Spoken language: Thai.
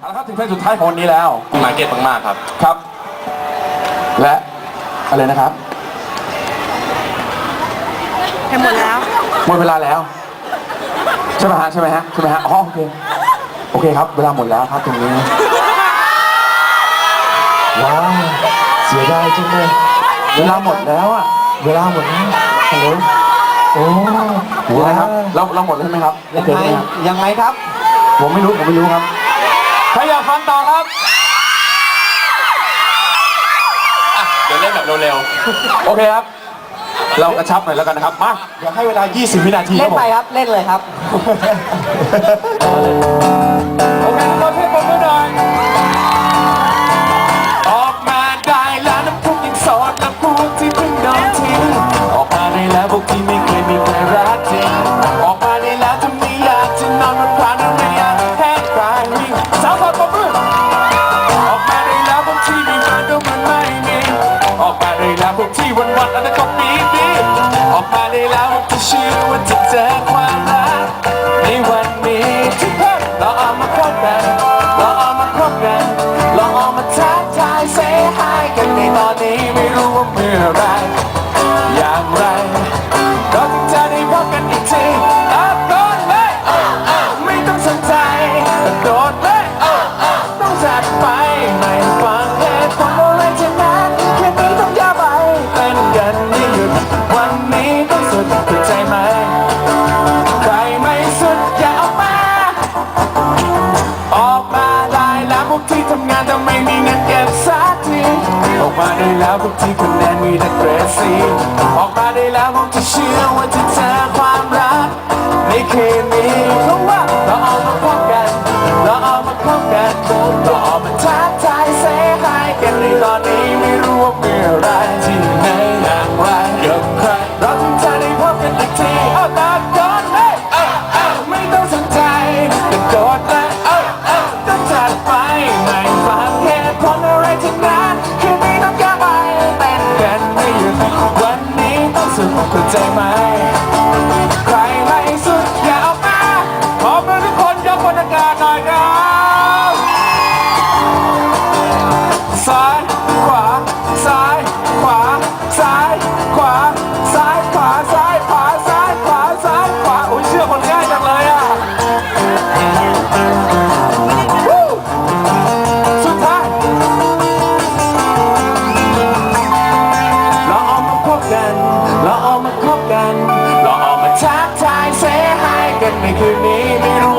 เอาละครับถึงเพลงสุดท้ายของวันนี้แล้วมาเก็ตมากๆครับ ครับ และอะไรนะครับให้หมดแล้ว หมดเวลาแล้วใช่ไหมฮะใช่ไหมฮะใช่ไหมฮะอ๋อโอเคโอเคครับ เวลาหมดแล้วครับตรงนี้ว้าวเสียดายจังเลยเวลาหมดแล้วอะเวลาหมดแล้วฮัลโหลโอ้ว้าวเราเราหมดแล้วใช่ไหมครับยังโอเคไงไหมครับยังไงครับ ผมไม่รู้ผมไม่รู้ครับ ใครอยากฟังต่อครับเดี๋ยวเล่นแบบเร็วโอเคครับ เรากระชับหน่อยแล้วกันนะครับ มาอยากให้เวลา 20 วินาทีคเล่รับผมนไปครับ เล่นเลยครับ โอเคทุกคนช่วยปรบมือหน่อยๆออกมาได้แล้วน้ำพุยังโสดและพวกที่เพิ่งโดนทิ้งออกมาได้แล้วพวกที่ไม่เค ได้แล้วกที่เชื่อว่าจะเจอความรักในวันนี้ที่เพิ่งเราเอามาพบกันเราเอามาพบกันเราเอามาทักทายเซฮายกันในตอนนี้ไม่รู้ว่าเมื่อไร ทำงานแต่ไม่มีเงินเก็บสักทีออกมาได้แล้วพวกที่คะแนนมีแต่เกรซีออกมาได้แล้วพวกที่เชื่อว่าจะเจอ สุด ฮาย